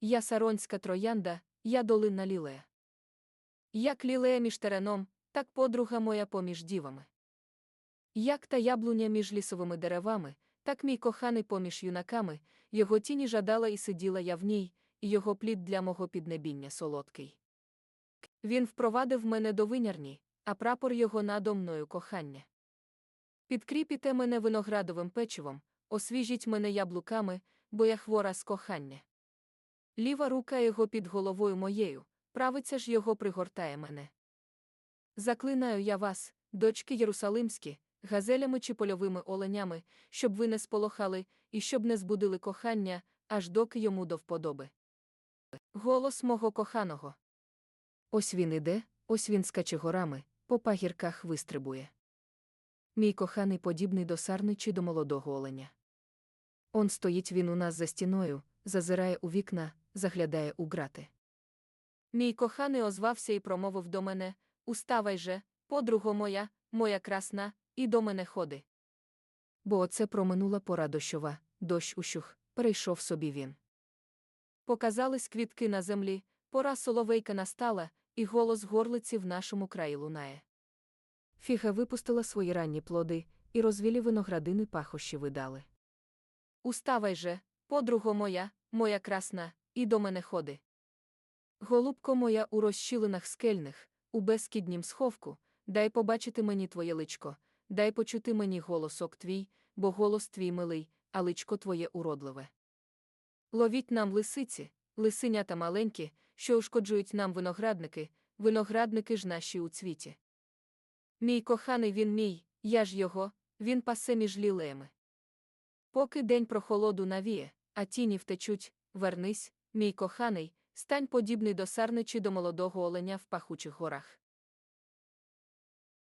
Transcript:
я саронська троянда, я долинна лілея. Як лілея між тереном, так подруга моя поміж дівами. Як та яблуня між лісовими деревами, так мій коханий поміж юнаками, його тіні жадала і сиділа я в ній, і його плід для мого піднебіння солодкий. Він впровадив мене до винярні, а прапор його надо мною кохання. Підкріпіте мене виноградовим печивом, освіжіть мене яблуками, бо я хвора з кохання. Ліва рука його під головою моєю, правиця ж його пригортає мене. Заклинаю я вас, дочки Єрусалимські, газелями чи польовими оленями, щоб ви не сполохали і щоб не збудили кохання, аж доки йому до вподоби. Голос мого коханого. Ось він іде, ось він скаче горами, по пагірках вистрибує. Мій коханий подібний до сарни чи до молодого оленя. Он стоїть він у нас за стіною, зазирає у вікна, заглядає у грати. Мій коханий озвався і промовив до мене Уставай же, подруго моя, моя красна, і до мене ходи. Бо оце проминула пора дощова, дощ ущух, перейшов собі він. Показались квітки на землі, пора соловейка настала, і голос горлиці в нашому краї лунає. Фіга випустила свої ранні плоди, і розвілі виноградини пахощі видали. Уставай же, подруго моя, моя красна, і до мене ходи. Голубко моя у розщілинах скельних, у безкіднім сховку, дай побачити мені твоє личко, дай почути мені голосок твій, бо голос твій милий, а личко твоє уродливе. Ловіть нам лисиці, лисенята маленькі, що ушкоджують нам виноградники, виноградники ж наші у цвіті. Мій коханий він мій, я ж його, він пасе між лілеями. Поки день прохолоду навіє, а тіні втечуть, вернись, мій коханий, стань подібний до сарни чи до молодого оленя в пахучих горах.